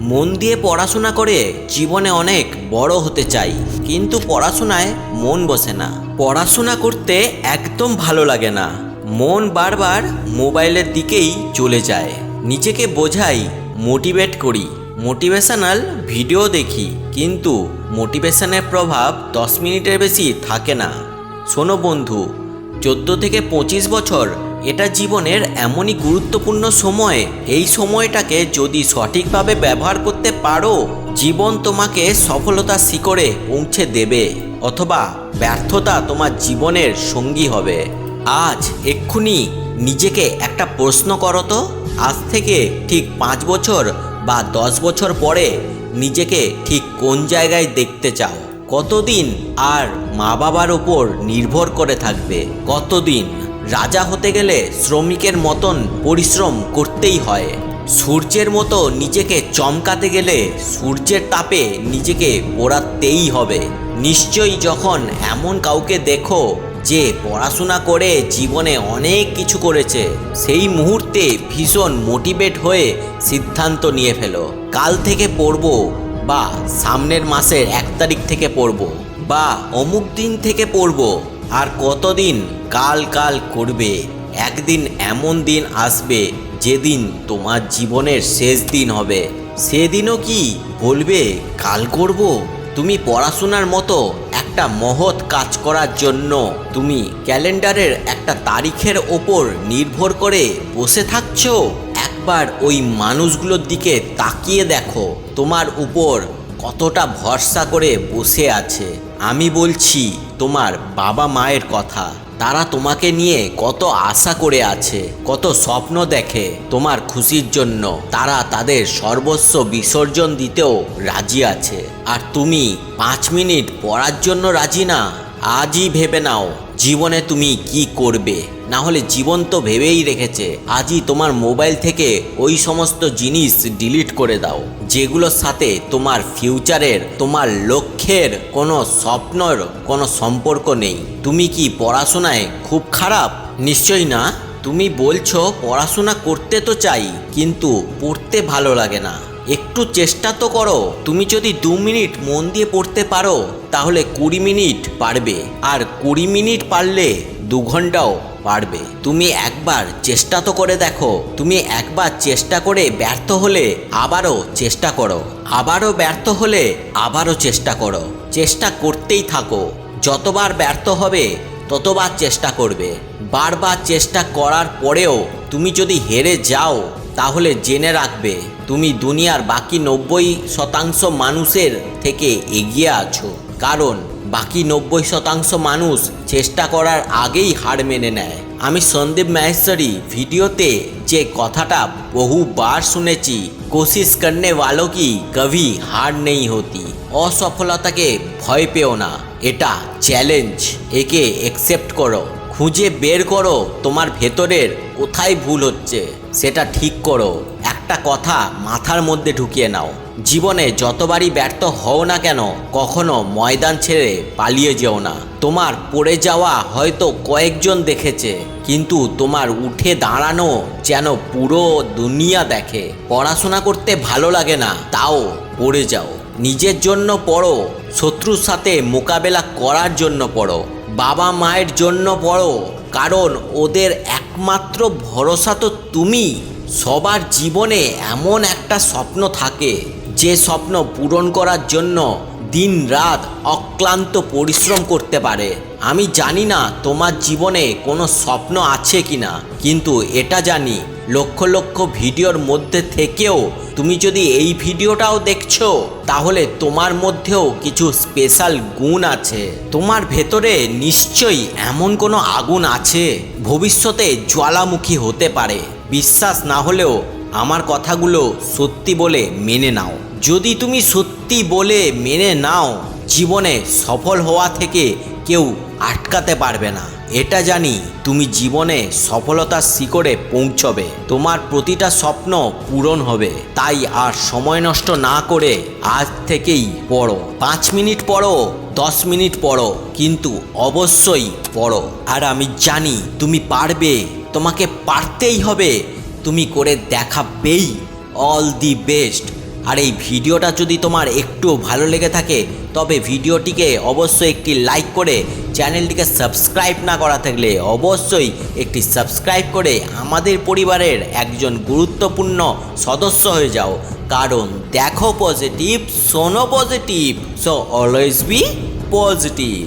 মন দিয়ে পড়াশোনা করে জীবনে অনেক বড় হতে চাই। কিন্তু পড়াশোনায় মন বসে না। পড়াশোনা করতে একদম ভালো লাগে না। মন বারবার মোবাইলের দিকেই চলে যায়। নিজেকে বোঝাই, মোটিভেট করি। মোটিভেশনাল ভিডিও দেখি, কিন্তু মোটিভেশনের প্রভাব দশ মিনিটের বেশি থাকে না। শোনো বন্ধু, চোদ্দ থেকে পঁচিশ বছর এটা জীবনের এমনই গুরুত্বপূর্ণ সময়। এই সময়টাকে যদি সঠিকভাবে ব্যবহার করতে পারো, জীবন তোমাকে সফলতার শিকড়ে পৌঁছে দেবে, অথবা ব্যর্থতা তোমার জীবনের সঙ্গী হবে। আজ এক্ষুনি নিজেকে একটা প্রশ্ন করো তো। আজ থেকে ঠিক পাঁচ বছর বা দশ বছর পরে নিজেকে ঠিক কোন জায়গায় দেখতে চাও? কতদিন আর মা বাবার ওপর নির্ভর করে থাকবে? কতদিন? রাজা হতে গেলে শ্রমিকের মতন পরিশ্রম করতেই হয়। সূর্যের মতো নিজেকে চমকাতে গেলে সূর্যের তাপে নিজেকে পোড়াতেই হবে। নিশ্চয়ই যখন এমন কাউকে দেখো যে পড়াশোনা করে জীবনে অনেক কিছু করেছে, সেই মুহূর্তে ভীষণ মোটিভেট হয়ে সিদ্ধান্ত নিয়ে ফেলো। কাল থেকে পড়ব বা সামনের মাসের এক তারিখ থেকে পড়ব বা অমুক দিন থেকে পড়ব আর কতদিন কাল কাল করবে, একদিন এমন দিন আসবে যেদিন তোমার জীবনের শেষ দিন হবে। সেদিনও কি বলবে, কাল করব? তুমি পড়াশোনার মতো একটা মহৎ কাজ করার জন্য তুমি ক্যালেন্ডারের একটা তারিখের ওপর নির্ভর করে বসে থাকছো? একবার ওই মানুষগুলোর দিকে তাকিয়ে দেখো, তোমার উপর কতটা ভরসা করে বসে আছে। আমি বলছি, তোমার বাবা মায়ের কথা। তারা তোমাকে নিয়ে কত আশা করে আছে, কত স্বপ্ন দেখে তোমার খুশির জন্য। তারা তাদের সর্বস্ব বিসর্জন দিতেও রাজি আছে। আর তুমি পাঁচ মিনিট পড়ার জন্য রাজি না? আজই ভেবে নাও, জীবনে তুমি কি করবে। না হলে জীবন তো ভেবেই রেখেছে, আজই তোমার মোবাইল থেকে ওই সমস্ত জিনিস ডিলিট করে দাও, যেগুলোর সাথে তোমার ফিউচারের, তোমার লক্ষ্যের কোনো স্বপ্নর কোনো সম্পর্ক নেই। তুমি কি পড়াশোনায় খুব খারাপ? নিশ্চয়ই না। তুমি বলছো, পড়াশোনা করতে তো চাই, কিন্তু পড়তে ভালো লাগে না। একটু চেষ্টা তো করো। তুমি যদি দু মিনিট মন দিয়ে পড়তে পারো, তাহলে কুড়ি মিনিট পারবে। আর কুড়ি মিনিট পারলে দু ঘন্টাও পারবে। তুমি একবার চেষ্টা তো করে দেখো। তুমি একবার চেষ্টা করে ব্যর্থ হলে আবারও চেষ্টা করো। আবারও ব্যর্থ হলে আবারও চেষ্টা করো। চেষ্টা করতেই থাকো। যতবার ব্যর্থ হবে, ততবার চেষ্টা করবে। বারবার চেষ্টা করার পরেও তুমি যদি হেরে যাও তাহলে জেনে রাখবে, তুমি দুনিয়ার বাকি নব্বই শতাংশ মানুষের থেকে এগিয়ে আছো। কারণ, বাকি নব্বই শতাংশ মানুষ চেষ্টা করার আগেই হার মেনে নেয়। আমি সন্দীপ মহেশ্বরী ভিডিওতে যে কথাটা বহুবার শুনেছি, কোশিশ করনে ভালো কি কভি হার নেই হতি। অসফলতাকে ভয় পেও না, এটা চ্যালেঞ্জ। একে অ্যাকসেপ্ট করো। খুঁজে বের করো তোমার ভেতরের কোথায় ভুল হচ্ছে। সেটা ঠিক করো। একটা কথা মাথার মধ্যে ঢুকিয়ে নাও। জীবনে যতবারই ব্যর্থ হও না কেন, কখনো ময়দান ছেড়ে পালিয়ে যেও না। তোমার পড়ে যাওয়া হয়তো কয়েকজন দেখেছে, কিন্তু তোমার উঠে দাঁড়ানো যেন পুরো দুনিয়া দেখে। পড়াশোনা করতে ভালো লাগে না, তাও পড়ে যাও। নিজের জন্য পড়ো, শত্রুর সাথে মোকাবেলা করার জন্য পড়ো। বাবা মায়ের জন্য পড়ো কারণ ওদের একমাত্র ভরসা তো তুমি। সবার জীবনে এমন একটা স্বপ্ন থাকে, যে স্বপ্ন পূরণ করার জন্য দিন রাত অক্লান্ত পরিশ্রম করতে পারে। আমি জানি না তোমার জীবনে কোনো স্বপ্ন আছে কি না কিন্তু এটা জানি, লক্ষ লক্ষ ভিডিওর মধ্যে থেকেও তুমি যদি এই ভিডিওটাও দেখছ, তাহলে তোমার মধ্যেও কিছু স্পেশাল গুণ আছে। তোমার ভেতরে নিশ্চয়ই এমন কোনো আগুন আছে, ভবিষ্যতে জ্বালামুখী হতে পারে। বিশ্বাস না হলেও আমার কথাগুলো সত্যি বলে মেনে নাও। যদি তুমি সত্যি বলে মেনে নাও, জীবনে সফল হওয়া থেকে কেউ আটকাতে পারবে না। এটা জানি তুমি জীবনে সফলতার শিখরে পৌঁছবে। তোমার প্রতিটা স্বপ্ন পূরণ হবে। তাই আর সময় নষ্ট না করে আজ থেকেই পড়ো। পাঁচ মিনিট পড়ো, দশ মিনিট পড়ো, কিন্তু অবশ্যই পড়ো। আর আমি জানি তুমি পারবে, তোমাকে পারতেই হবে। তুমি করে দেখাবেই। অল দি বেস্ট আর এই ভিডিওটা যদি তোমার একটু ভালো লেগে থাকে, তবে ভিডিওটিকে অবশ্যই একটি লাইক করে চ্যানেলটিকে সাবস্ক্রাইব না করা থাকলে অবশ্যই একটি সাবস্ক্রাইব করে আমাদের পরিবারের একজন গুরুত্বপূর্ণ সদস্য হয়ে যাও। কারণ দেখো পজিটিভ শোনো positive so always be positive